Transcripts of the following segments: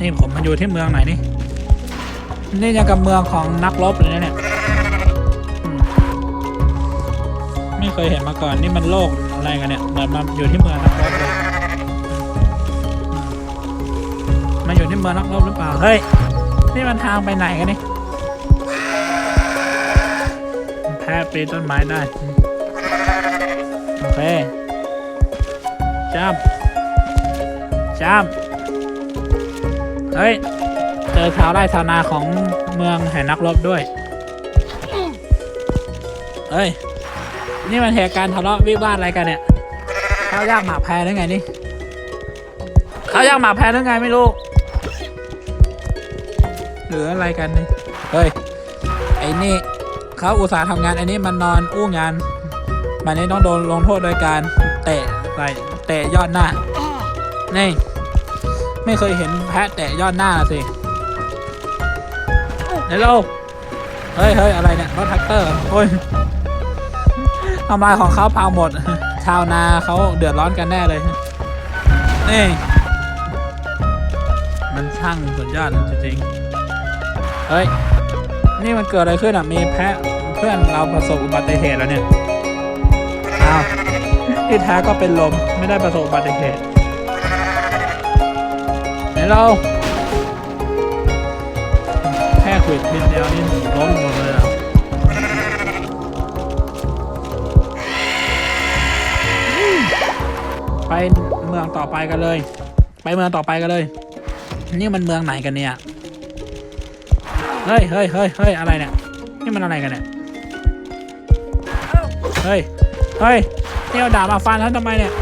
นี่ผมมาอยู่ที่เมืองไหนนี่นี่ยังกับเมืองของนักรบเลยนะเนี่ย ไม่เคยเห็นมาก่อนนี่มันโลกอะไรกันเนี่ยเหมือนมาอยู่ที่เมืองนักรบเลยมาอยู่ที่เมืองนักรบหรือเปล่าเฮ้ยนี่มันทางไปไหนกันนี่แพ้ปีต้นไม้ได้โอเคจ้ำจ้ำ เฮ้ย เจอชาวไร่ชาวนาของเมืองแห่งนักรบด้วย เฮ้ย นี่มันเหตุการณ์ทะเลาะวิวาทอะไรกันเนี่ยข้าวยากหมาแพรหรือไงนี่ข้าวยากหมาแพรหรือไงไม่รู้หรืออะไรกันนี่เฮ้ย ไอ้นี่เขาอุตส่าห์ทำงานไอ้นี่มันนอนอู้งาน มันนี่ต้องโดนลงโทษโดยการเตะใส่เตะยอดหน้านี่ ไม่เคยเห็นแพะเตะยอดหน้าสิเดี๋ยวเราเฮ้ยเฮ้ยอะไรเนี่ยรถแท็กเตอร์โอ้ยทำลายของเขาพังหมด ชาวนาเขาเดือดร้อนกันแน่เลย นี่ มันช่างสุดยอดจริงๆเฮ้ย นี่มันเกิดอะไรขึ้นอะ มีแพะเพื่อนเราประสบอุบัติเหตุแล้วเนี่ย อ้าว ที่แท้ก็เป็นลมไม่ได้ประสบอุบัติเหตุ เราแค่ขวิดนิดเดียวนี่ล้มหมดเลยเหรอไปเมืองต่อไปกันเลย ไปเมืองต่อไปกันเลย นี่มันเมืองไหนกันเนี่ย เฮ้ยเฮ้ยเฮ้ยเฮ้ยอะไรเนี่ย นี่มันอะไรกันเนี่ย เฮ้ย เฮ้ยเนี่เอาดาบมาฟันฉันทำไมเนี่ย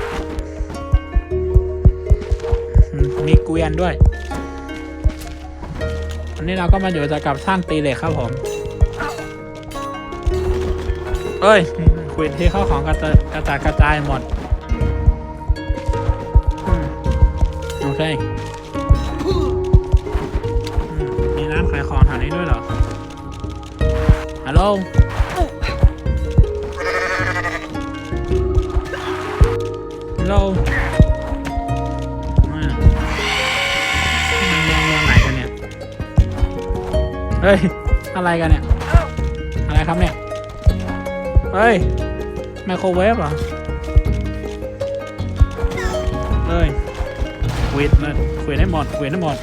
มีเกวียนด้วยอันนี้เราก็มาอยู่กับช่างตีเหล็กครับผมเอ้ยควีนที่เข้าของกระจกระจายกระจายหมดโอเคมมีร้านขายของแถวนี้ด้วยเหรอฮัลโหลฮัลโหล เฮ้ย อะไรกันเนี่ย อะไรครับเนี่ย เฮ้ย ไมโครเวฟเหรอเลยควิดเลยควิดให้หมดควิดให้หมด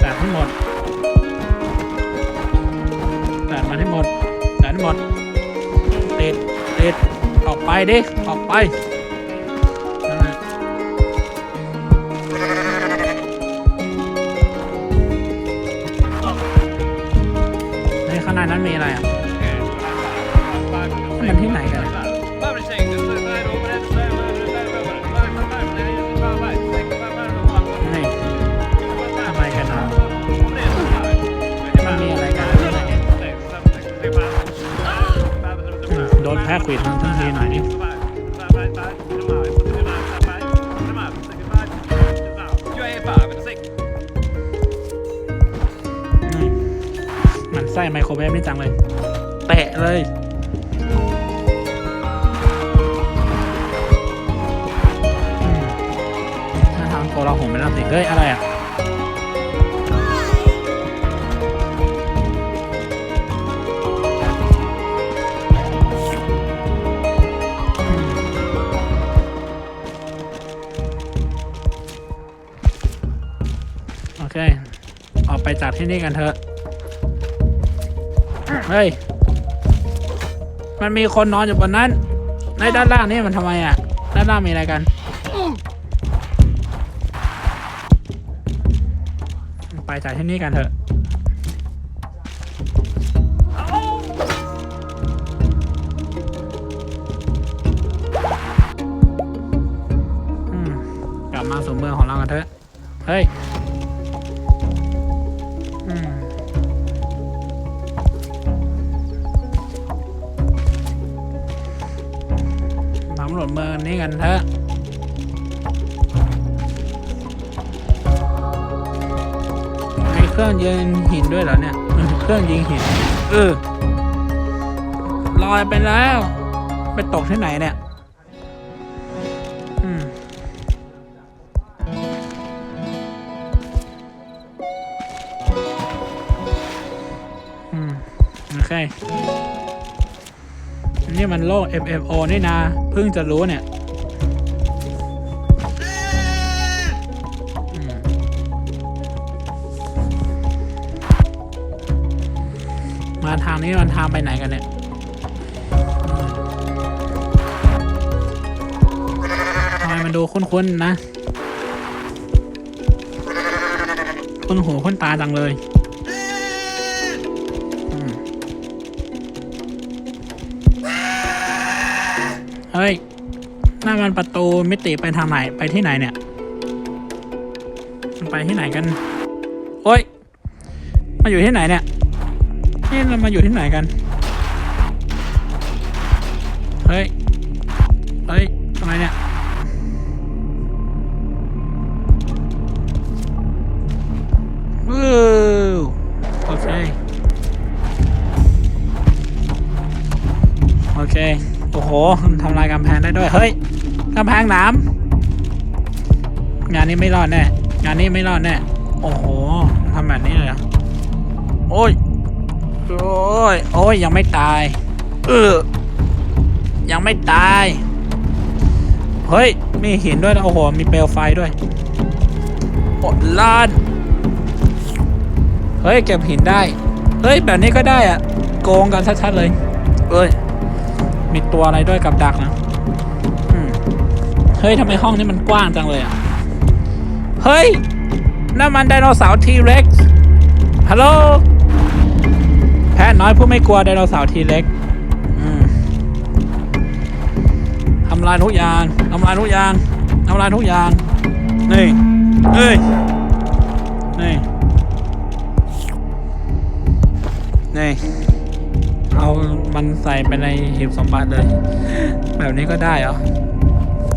แตะให้หมดแตะมันให้หมดแตะให้หมดติดติดออกไปดิ ออกไป ไส้ไมโครเวฟนี่จังเลยเตะเลยอืมถ้าทางโกลาหลไม่รับสิเฮ้ย อะไรอะ โอเค ออกไปจากที่นี่กันเถอะ เฮ้ย มันมีคนนอนอยู่บนนั้น ในด้านล่างนี่มันทำไมอะ ด้านล่างมีอะไรกัน ไปจากที่นี่กันเถอะ กลับมาสู่เมืองของเรากันเถอะ เฮ้ยำรวจเมืองนี้กันเถอะไอเครื่องยิงหินด้วยเหรอเนี่ย เครื่องยิงหิน เออลอยไปแล้ว ไปตกที่ไหนเนี่ยอืมอืมโอเค นี่มันโลก FFO นี่นะ เพิ่งจะรู้เนี่ยมาทางนี้มันทางไปไหนกันเนี่ยทำไมมันดูคุ้นๆนะ คุ้นหูคุ้นตาจังเลย ฮ้ยนั่นมันประตูมิติไปทางไหนไปที่ไหนเนี่ยมันไปที่ไหนกันโอ้ยมาอยู่ที่ไหนเนี่ยนี่เรามาอยู่ที่ไหนกัน ทำลายกำแพงได้ด้วย เฮ้ยกำแพงหนามงานนี้ไม่รอดแน่ งานนี้ไม่รอดแน่ โอ้โหทำแบบนี้เลยโอ้ย โอ้ย โอ้ย ยังไม่ตาย เออ ยังไม่ตาย เฮ้ย มีหินด้วยนะโอ้โห มีเปลวไฟด้วยโอดลาน เฮ้ย เก็บหินได้ เฮ้ย แบบนี้ก็ได้อะโกงกันชัดๆเลย เอ้ย มีตัวอะไรด้วยกับดักนะอืมเฮ้ยทำไมห้องนี้มันกว้างจังเลยอะ เฮ้ยนั่นมันไดโนเสาร์ทีเร็กซ์ฮัลโหลแพะน้อยผู้ไม่กลัวไดโนเสาร์ทีเร็กอืมทำลายทุกอย่างทำลายทุกอย่างทำลายทุกอย่างนี่เอ้ยนี่นี่ เอามันใส่ไปในหีบสมบัติเลย แบบนี้ก็ได้เหรอ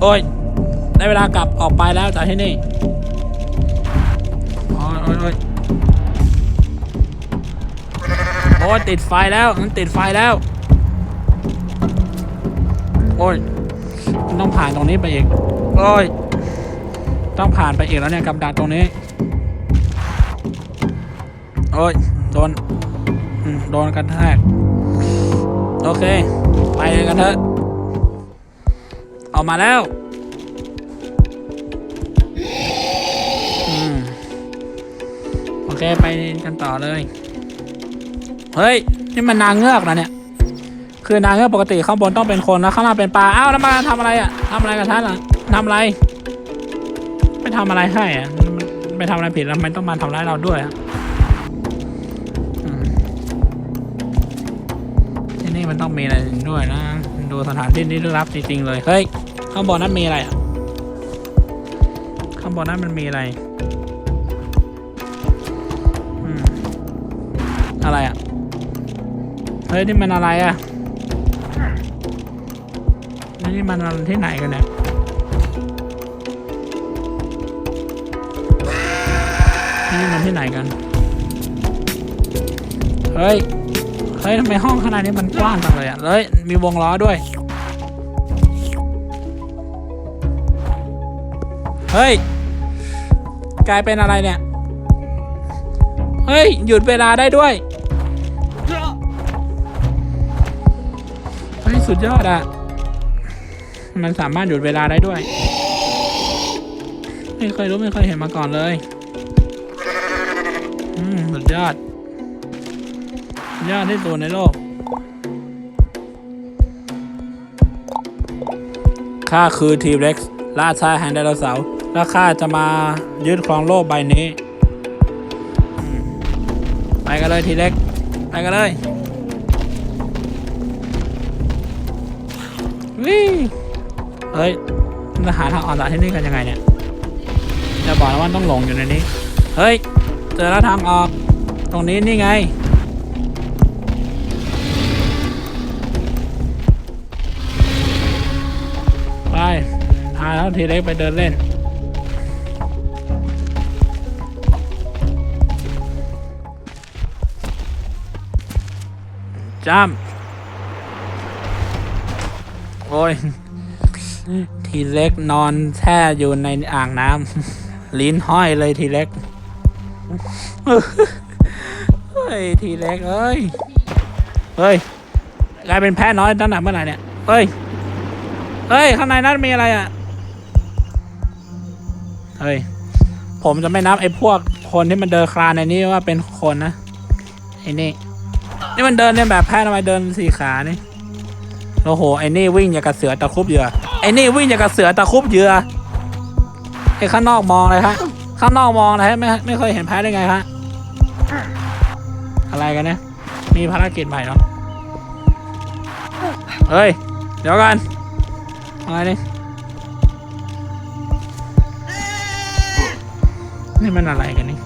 โอ้ย ได้เวลากลับออกไปแล้วจากที่นี่โอ้ยโอ้ยโอ้ยโอ้ยติดไฟแล้วมันติดไฟแล้ว โอ้ยต้องผ่านตรงนี้ไปอีก โอ้ย ต้องผ่านไปอีกแล้วเนี่ยกับดักตรงนี้ โอ้ย โดน โดนกันแทก โอเค ไปกันเถอะออกมาแล้วอโอเค ไปกันต่อเลย เฮ้ย นี่มันนางเงือกนะเนี่ย คือนางเงือกปกติข้างบนต้องเป็นคนแล้วข้างล่างเป็นปลา อ้าวแล้วมาทำอะไรอะทำอะไรกับท่านอะทำอะไร ไม่ทำอะไรให้อะมันไปทำอะไรผิดแล้วทำไมต้องมาทำร้ายเราด้วยอะ มันต้องมีอะไรด้วยนะ ดูสถานที่นี้ลึกลับจริงๆเลย เฮ้ย ข้างบนนั้นมีอะไรอะข้างบนนั้นมันมีอะไรอะไรอะ เฮ้ย นี่มันอะไรอะ นี่มันที่ไหนกันเนี่ยนี่มันที่ไหนกัน เฮ้ย ฮ้ยทำไมห้องขนาดนี้มันกว้างจังเลยอะเฮ้ยมีวงล้อด้วย เฮ้ย กลายเป็นอะไรเนี่ย เฮ้ย หยุดเวลาได้ด้วย เฮ้ย สุดยอดอะ มันสามารถหยุดเวลาได้ด้วย ไม่เคยรู้ไม่เคยเห็นมาก่อนเลย อืม สุดยอด ยอดที่สุดในโลก ข้าคือทีเร็กซ์ราชาแห่งไดโนเสาร์และข้าจะมายึดครองโลกใบนี้ ไปกันเลยทีเร็กซ์ไปกันเลยวิ่งเฮ้ยจะหาทางออกจากที่นี่กันยังไงเนี่ยจะบอกนะว่าต้องหลงอยู่ในนี้ เฮ้ย เจอแล้วทางออก ตรงนี้นี่ไง พาทีเล็กไปเดินเล่น จ้ำ โอ้ย ทีเล็กนอนแช่อยู่ในอ่างน้ำ ลิ้นห้อยเลยทีเล็ก เฮ้ย ทีเล็กเอ้ย เฮ้ย กลายเป็นแพ้น้อยตั้งแต่เมื่อไหร่เนี่ย เฮ้ย เฮ้ย ข้างในนั้นมีอะไรอะ เฮ้ย ผมจะไม่นับไอ้พวกคนที่มันเดินคลานในนี้ว่าเป็นคนนะไอ้นี่ นี่มันเดินเนี่ยแบบแพ้ทำไมเดินสี่ขานี่โอ้โหไอ้นี่วิ่งอย่างกับเสือตะคุบเหยื่อไอ้นี่วิ่งอย่างกับเสือตะคุบเหยื่อไอ้ข้างนอกมองเลยฮะข้างนอกมองนะฮะไม่ไม่เคยเห็นแพ้ได้ไงฮะอะไรกันเนี่ยมีภารกิจใหม่เนาะเฮ้ย เดี๋ยวกันอะไรนี่ นี่มันอะไรกันนี่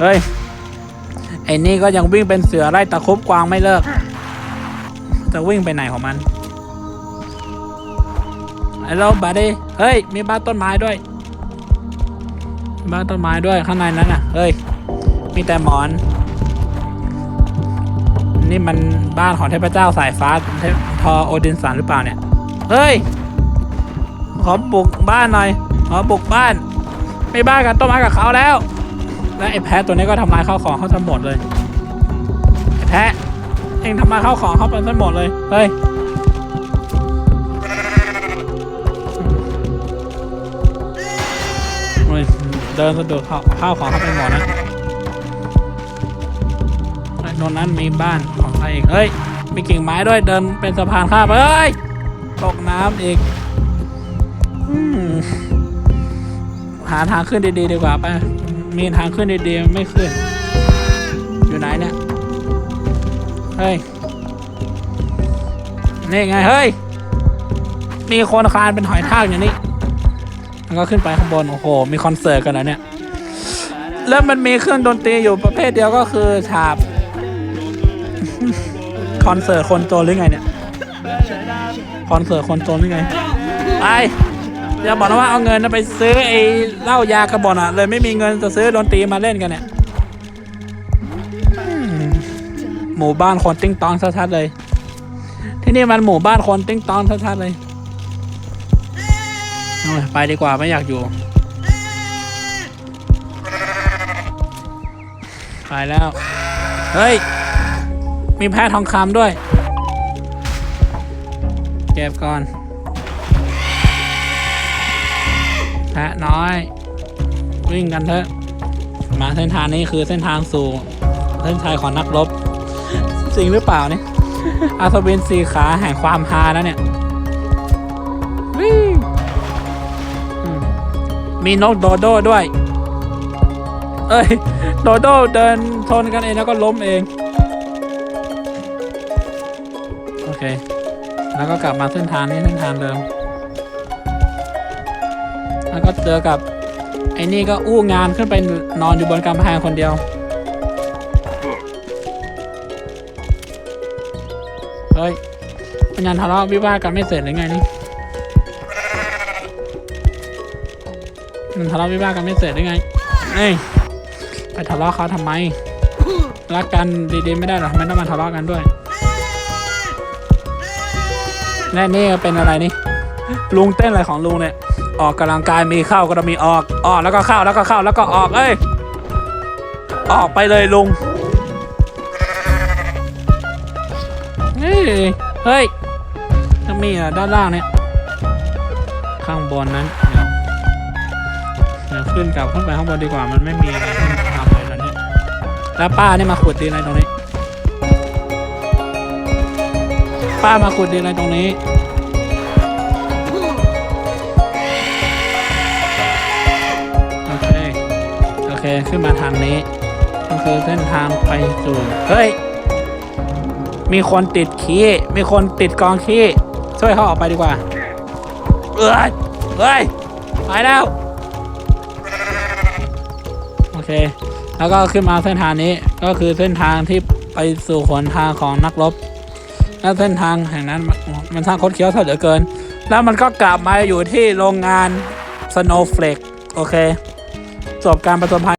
เฮ้ยไอ้นี่ก็ยังวิ่งเป็นเสือไล่ตะครุบกวางไม่เลิก จะวิ่งไปไหนของมันไอ้เราบาดี้เฮ้ย มีบ้านต้นไม้ด้วยมีบ้านต้นไม้ด้วยข้างในนั้นน่ะ เฮ้ย มีแต่หมอน นี่มันบ้านของเทพเจ้าสายฟ้าเทพทอโอดินสันหรือเปล่าเนี่ย เฮ้ย ขอบุกบ้านหน่อย ขอบุกบ้านไม่บ้านกันต้นไม้กับเขาแล้ว และไอ้แพะตัวนี้ก็ทำลายข้าวของเขาทั้งหมดเลยไอ้แพะเองทำลายข้าวของเขาไปทั้งหมดเลยเฮ้ยเดินสะดุดข้าวข้าวของเขาไปหมดนะไอ้ตรงนั้นมีบ้านของใครอีกเฮ้ยมีกิ่งไม้ด้วยเดินเป็นสะพานข้ามไปเฮ้ยตกน้ำอีก หาทางขึ้นดีๆดีกว่าไปมีทางขึ้นดีๆไม่ขึ้น อยู่ไหนเนี่ย เฮ้ย นี่ไง เฮ้ย มีคนคลานเป็นหอยทากอย่างนี้แล้วก็ขึ้นไปข้างบน โอ้โห มีคอนเสิร์ตกันนะเนี่ย แล้วมันมีเครื่องดนตรีอยู่ประเภทเดียวก็คือฉาบ คอนเสิร์ตคนโจรหรือไงเนี่ย คอนเสิร์ตคนโจรหรือไง ไป อย่าบอกนะว่าเอาเงินไปซื้อไอ้เหล้ายากระบอกอะ เลยไม่มีเงินจะซื้อดนตรีมาเล่นกันเนี่ยอืมหมู่บ้านคนติ้งตองชัดๆเลย ที่นี่มันหมู่บ้านคนติ้งตองชัดๆเลยเอาไปไปดีกว่าไม่อยากอยู่ ไปแล้ว เฮ้ย มีแพะทองคำด้วย เก็บก่อน แพะน้อย วิ่งกันเถอะมาเส้นทางนี้คือเส้นทางสู่เส้นชัยของนักรบจริงหรือเปล่าเนี่ยอาสวินสีขาแห่งความฮานะเนี่ยวิ่งอืมมีนกโดโด้ด้วย เอ้ย โดโด้เดินชนกันเองแล้วก็ล้มเอง โอเค แล้วก็กลับมาเส้นทางนี้เส้นทางเดิม แล้วก็เจอกับไอ้นี่ก็อู้งานขึ้นไปนอนอยู่บนกำแพงคนเดียว เฮ้ยมันยังทะเลาะวิวาทกันไม่เสร็จหรือไงนี่มันทะเลาะวิวาทกันไม่เสร็จหรือไงเอ้ยไปทะเลาะเขาทำไม รักกันดีๆไม่ได้หรอทำไมต้องมาทะเลาะกันด้วยแน่นี่เป็นอะไรนี่ ลุงเต้นอะไรของลุงเนี่ย ออกกำลังกายมีเข้าก็ต้องมีออกออกแล้วก็เข้าแล้วก็เข้าแล้วก็ออกเอ้ยออกไปเลยลุงเฮ้ยเฮ้ยต้องมีอะด้านล่างเนี่ย ข้างบนนั้นเดี๋ยวเดี๋ยวขึ้นกลับขึ้นไปข้างบนดีกว่ามันไม่มีอะไรให้ทำเลยตอนนี้แล้วป้าเนี่ยมาขุดดินอะไรตรงนี้ ป้ามาขุดดินอะไรตรงนี้ เคขึ้นมาทางนี้ก็คือเส้นทางไปสู่เฮ้ย มีคนติดขี้มีคนติดกองขี้ช่วยเขาออกไปดีกว่าเอ้ยเฮ้ยไปแล้วโอเค แล้วก็ขึ้นมาเส้นทางนี้ก็คือเส้นทางที่ไปสู่หนทางของนักรบแล้วเส้นทางแห่งนั้นมันสร้างคดเคี้ยวเท่าเหลือเกิน แล้วมันก็กลับมาอยู่ที่โรงงาน Snowflake โอเค จบการประจนภัย